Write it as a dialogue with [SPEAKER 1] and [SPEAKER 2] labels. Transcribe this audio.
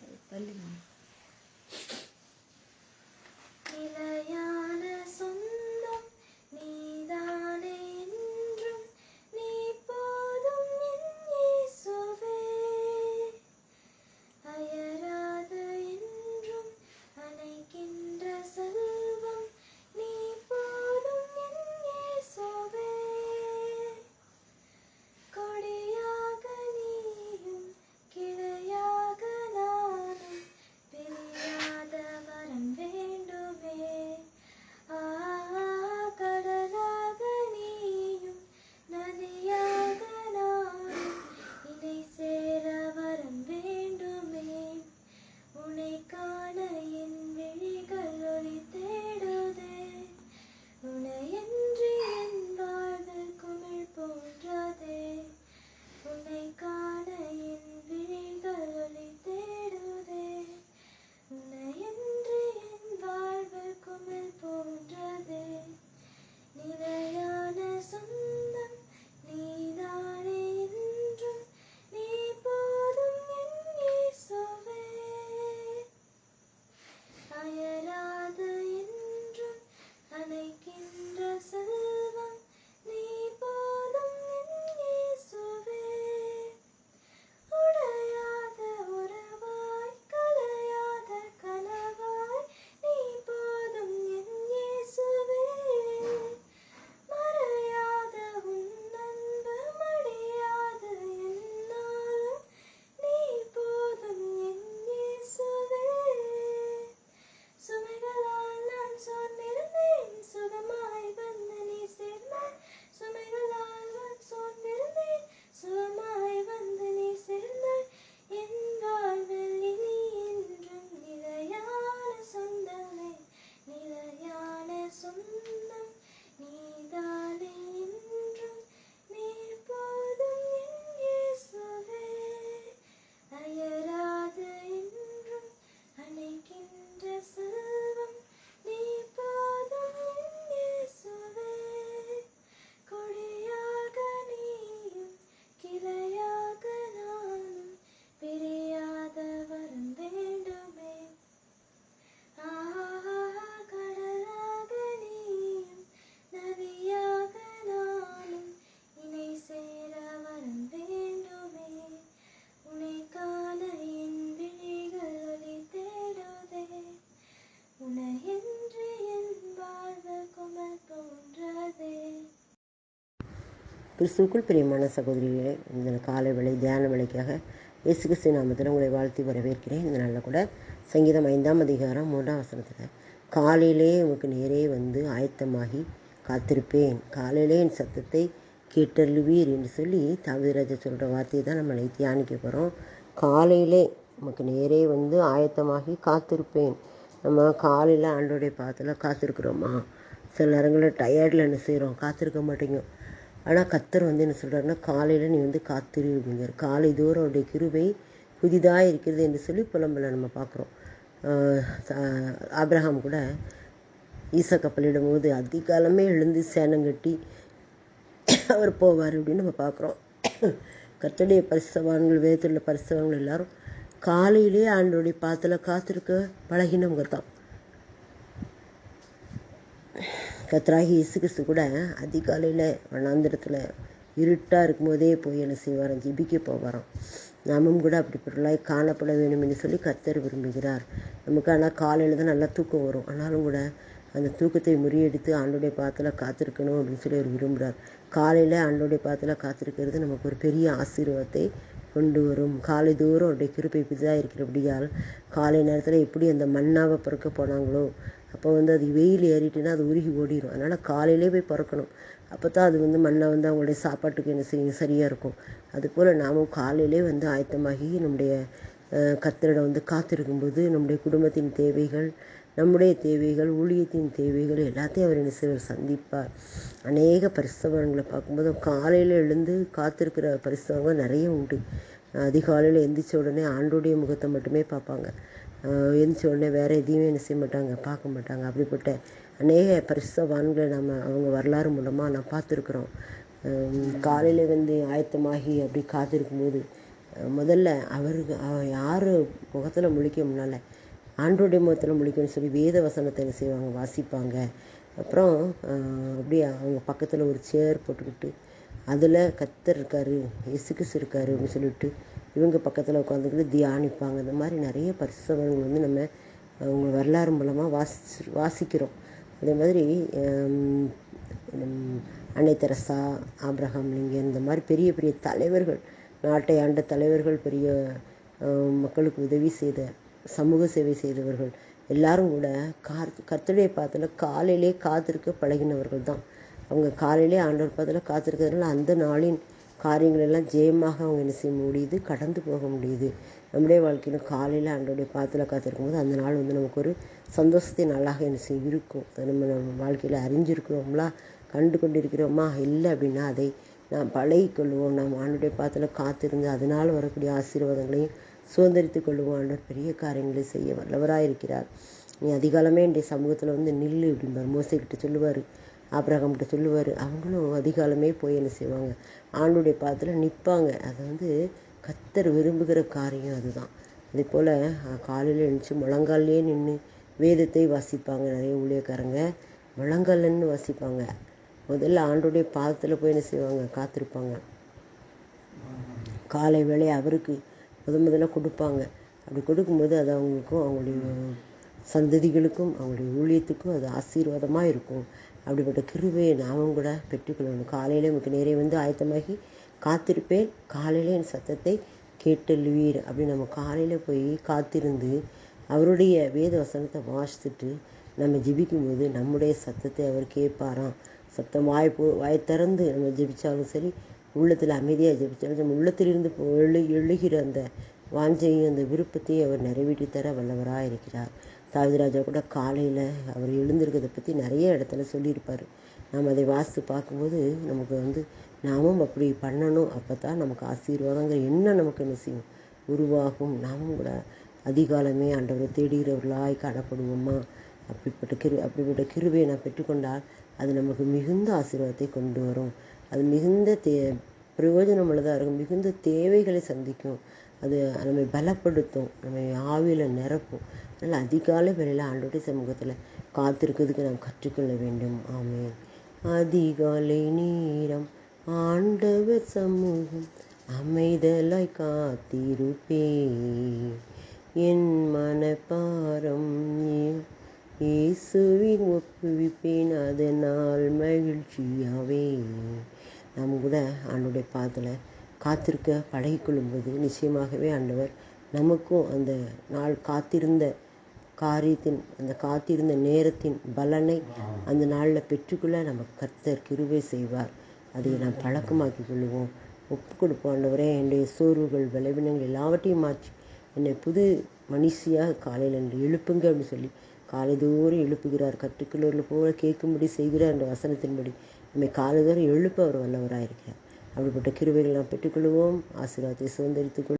[SPEAKER 1] Nakakaipalim. 니까.
[SPEAKER 2] கிறிஸ்துக்குள் பிரியமான சகோதரிகளே இந்த காலை வேலை தியான வேலைக்காக இயேசு கிறிஸ்து நாமத்தில் உங்களை வாழ்த்தி வரவேற்கிறேன். இந்த நாளில் கூட சங்கீதம் ஐந்தாம் அதிகாரம் மூன்றாம் வசனத்தில் காலையிலே உமக்கு நேரே வந்து ஆயத்தமாகி காத்திருப்பேன். காலையிலே என் சத்தத்தை கேட்டருளுவீர் என்று சொல்லி தாவிராஜா சொல்கிற வார்த்தையை தான் நம்ம தியானிக்க போகிறோம் காலையிலே நமக்கு நேரே வந்து ஆயத்தமாகி காத்திருப்பேன். நம்ம காலையில் ஆண்டோடைய பாத்தில் காத்திருக்கிறோமா? சில நேரங்களில் டயர்டில் என்ன செய்கிறோம் காத்திருக்க மாட்டேங்கும் ஆனால் கத்தர் வந்து என்ன சொல்கிறாருன்னா காலையில் நீ வந்து காத்திரு அப்படிங்கிறார். காலை தோறும் அவருடைய கிருபை புதிதாக இருக்கிறது என்று சொல்லி புலம்பல நம்ம பார்க்குறோம். ஆப்ரஹாம் கூட ஈசா கப்பலிடும் போது அதிகாலமே எழுந்து சேனம் கட்டி அவர் போவார் அப்படின்னு நம்ம பார்க்குறோம். கத்தடைய பரிசவான்கள் வேதத்தில் பரிசவான்கள் எல்லாரும் காலையிலே ஆண்டோடைய பாத்தில் காத்திருக்க பழகினவங்க தான் கத்ராகி இசு கிறிஸ்து கூட அதிகாலையில் வண்ணாந்திரத்தில் இருட்டாக இருக்கும்போதே போய் என்ன செய்வாராம்? ஜிபிக்க போவாராம். நாமும் கூட அப்படி அப்படிப்பட்டலாய் காணப்பட வேண்டும் என்று சொல்லி கத்தர் விரும்புகிறார். நமக்கு ஆனால் காலையில் தான் நல்லா தூக்கம் வரும். ஆனாலும் கூட அந்த தூக்கத்தை முறியடித்து ஆண்டோடைய பாத்தில் காத்திருக்கணும் அப்படின்னு சொல்லி அவர் விரும்புகிறார் காலையில் ஆண்டோடைய பாத்தில் காத்திருக்கிறது நமக்கு ஒரு பெரிய ஆசீர்வாதத்தை கொண்டு வரும். காலை தூரம் அவருடைய கிருப்பை இப்படிதான் இருக்கிறபடியால் காலை நேரத்தில் எப்படி அந்த மண்ணாவை பிறக்க போனாங்களோ அப்போ வந்து அது வெயில் ஏறிட்டுன்னா அது உருகி ஓடிடும் அதனால் காலையிலே போய் பிறக்கணும். அப்போ தான் அது வந்து மண்ணை வந்து அவங்களுடைய சாப்பாட்டுக்கு என்ன செய்யும்? சரியாக இருக்கும். அதுபோல் நாமும் காலையிலே வந்து ஆயத்தமாகி நம்முடைய கத்தரிடம் வந்து காத்திருக்கும்போது நம்முடைய குடும்பத்தின் தேவைகள் நம்முடைய தேவைகள் ஊழியத்தின் தேவைகள் எல்லாத்தையும் அவர் என்ன செய்வார்? சந்திப்பார். அநேக பரிசவங்களை பார்க்கும்போது காலையில் எழுந்து காத்திருக்கிற பரிசவங்கள் நிறைய உண்டு. அதிகாலையில் எந்திரிச்ச உடனே ஆண்டுடைய முகத்தை மட்டுமே பார்ப்பாங்க. எந்திரிச்ச உடனே வேறு எதையுமே என்ன செய்ய மாட்டாங்க பார்க்க மாட்டாங்க. அப்படிப்பட்ட அநேக பரிசுத்தவான்களை நம்ம அவங்க வரலாறு மூலமாக நான் பார்த்துருக்குறோம். காலையில் வந்து ஆயத்தமாகி அப்படி காத்திருக்கும்போது முதல்ல அவருக்கு யார் முகத்தில் முழிக்க முன்னால் ஆண்டோடைய முகத்தில் முழிக்கணும்னு சொல்லி வேத வசனத்தை என்ன செய்வாங்க? வாசிப்பாங்க. அப்புறம் அப்படியே அவங்க பக்கத்தில் ஒரு சேர் போட்டுக்கிட்டு அதில் கத்தர் இருக்காரு இயேசுகிறிஸ்து இருக்காரு அப்படின்னு சொல்லிட்டு இவங்க பக்கத்தில் உட்காந்துக்கிட்டு தியானிப்பாங்க. இந்த மாதிரி நிறைய பரிசுத்தவங்கள் வந்து நம்ம அவங்க வரலாறு மூலமாக வாசி வாசிக்கிறோம். அதே மாதிரி அன்னை தெரசா ஆப்ரஹாம் லிங்கன் இந்த மாதிரி பெரிய பெரிய தலைவர்கள் நாட்டை ஆண்ட தலைவர்கள் பெரிய மக்களுக்கு உதவி செய்த சமூக சேவை செய்தவர்கள் எல்லாரும் கூட கார் கர்த்தருடைய பாத்தில் காலையிலே காத்திருக்க பழகினவர்கள் தான். அவங்க காலையிலே ஆண்டவர் பாத்தில் காத்திருக்கிறதுனால அந்த நாளின் காரியங்கள் எல்லாம் ஜெயமாக அவங்க என்ன செய்ய முடியுது? கடந்து போக முடியுது. நம்முடைய வாழ்க்கையில் காலையில் ஆண்டோடைய பாத்தில் காத்திருக்கும் போது அந்த நாள் வந்து நமக்கு ஒரு சந்தோஷத்தை நாளாக என்ன செய்ய இருக்கும். அதை நம்ம நம்ம வாழ்க்கையில் அறிஞ்சிருக்கிறோம்லா? கண்டு கொண்டு இருக்கிறோமா இல்லை அப்படின்னா அதை நாம் பழகிக்கொள்வோம். நாம் ஆண்டுடைய பாத்தில் காத்திருந்து அதனால் வரக்கூடிய ஆசீர்வாதங்களையும் சுதந்திரித்து கொள்வோம் பெரிய காரியங்களை செய்ய வல்லவராயிருக்கிறார். நீ அதிகாலமே இன்றைய சமூகத்தில் வந்து நில்லு அப்படிம்பார். மோசைக்கிட்ட சொல்லுவார் ஆபிரகாம்கிட்ட சொல்லுவார். அவங்களும் அதிகாலமே போய் என்ன செய்வாங்க? ஆண்டுடைய பாதத்தில் நிற்பாங்க அது வந்து கத்தர் விரும்புகிற காரியம் அதுதான். அதே போல் காலையில் எழுந்துச்சு முழங்கால்லையே நின்று வேதத்தை வாசிப்பாங்க நிறைய ஊழியக்காரங்க. முழங்கால் வாசிப்பாங்க. முதல்ல ஆண்டுடைய பாதத்தில் போய் என்ன செய்வாங்க? காத்திருப்பாங்க. காலை வேலை அவருக்கு முத முதல்ல கொடுப்பாங்க. அப்படி கொடுக்கும்போது அது அவங்களுக்கும் அவங்களுடைய சந்ததிகளுக்கும் அவங்களுடைய ஊழியத்துக்கும் அது ஆசீர்வாதமாக இருக்கும். அப்படிப்பட்ட கிருபையை நாமும் கூட பெற்றுக்கொள்ளணும் காலையில் நமக்கு நேரே வந்து ஆயத்தமாகி காத்திருப்பேன். காலையில் என் சத்தத்தை கேட்டல்வீர் அப்படின்னு நம்ம காலையில் போய் காத்திருந்து அவருடைய வேத வசனத்தை வாசித்துட்டு நம்ம ஜெபிக்கும்போது நம்முடைய சத்தத்தை அவர் கேட்பாராம். சத்தம் வாய் போ வாய் திறந்து நம்ம ஜெபிச்சாலும் சரி உள்ளத்தில் அமைதியாக ஜெபிச்சாலும் நம்ம உள்ளத்திலிருந்து எழு எழுகிற அந்த வாஞ்சையும் அந்த விருப்பத்தையும் அவர் நிறைவேற்றி தர வல்லவராக இருக்கிறார். தாவிதராஜா கூட காலையில் அவர் எழுந்திருக்கிறத பற்றி நிறைய இடத்துல சொல்லியிருப்பார். நாம் அதை வாசித்து பார்க்கும்போது நமக்கு வந்து நாமும் அப்படி பண்ணணும். அப்போ தான் நமக்கு ஆசீர்வாதங்கிற எண்ணம் நமக்கு என்ன செய்யும்? உருவாகும். நாமும் கூட அதிகாலமே ஆண்டவரை தேடுகிறவர்களாய் காணப்படுவோமா? அப்படிப்பட்ட கிரு அப்படிப்பட்ட கிருவை நான் பெற்றுக்கொண்டால் அது நமக்கு மிகுந்த ஆசீர்வாதத்தை கொண்டு வரும். அது மிகுந்த தே பிரயோஜனம் உள்ளதாக இருக்கும். மிகுந்த தேவைகளை சந்திக்கும். அது நம்மை பலப்படுத்தும். நம்மை ஆவியில் நிரப்பும். அதனால் அதிகாலை வேளையில் ஆண்டோடைய சமூகத்தில் காத்திருக்கிறதுக்கு நாம் கற்றுக்கொள்ள வேண்டும். ஆமென். அதிகாலை நேரம் ஆண்டவர் சமூகம் அமைதலாய் காத்திருப்பே. என் மனப்பாரம் இயேசுவின் ஒப்புவிப்பேன்? அதனால் மகிழ்ச்சியாவே நாம் கூட ஆண்டுடைய பாதத்தில் காத்திருக்க பழகிக்கொள்ளும்போது நிச்சயமாகவே ஆண்டவர் நமக்கும் அந்த நாள் காத்திருந்த காரியத்தின் அந்த காத்திருந்த நேரத்தின் பலனை அந்த நாளில் பெற்றுக்கொள்ள நம்ம கர்த்தர் கிருவை செய்வார். அதை நாம் பழக்கமாக்கி கொள்வோம் ஒப்பு கொடுப்போம் ஆண்டவரே என்னுடைய சோர்வுகள் விளைவினங்கள் எல்லாவற்றையும் மாற்றி என்னை புது மனுஷியாக காலையில் என்று எழுப்புங்க அப்படின்னு சொல்லி காலை தோறும் எழுப்புகிறார். கற்றுக்கொள்ளவர்கள் போல கேட்கும்படி செய்கிறார் என்ற வசனத்தின்படி நம்மை காலதோறும் எழுப்ப அவர் வல்லவராக இருக்கிறார் அப்படிப்பட்ட கிருபைகள் நாம் பெற்றுக்கொள்வோம். ஆசீர்வாதத்தை சுதந்திரித்துக்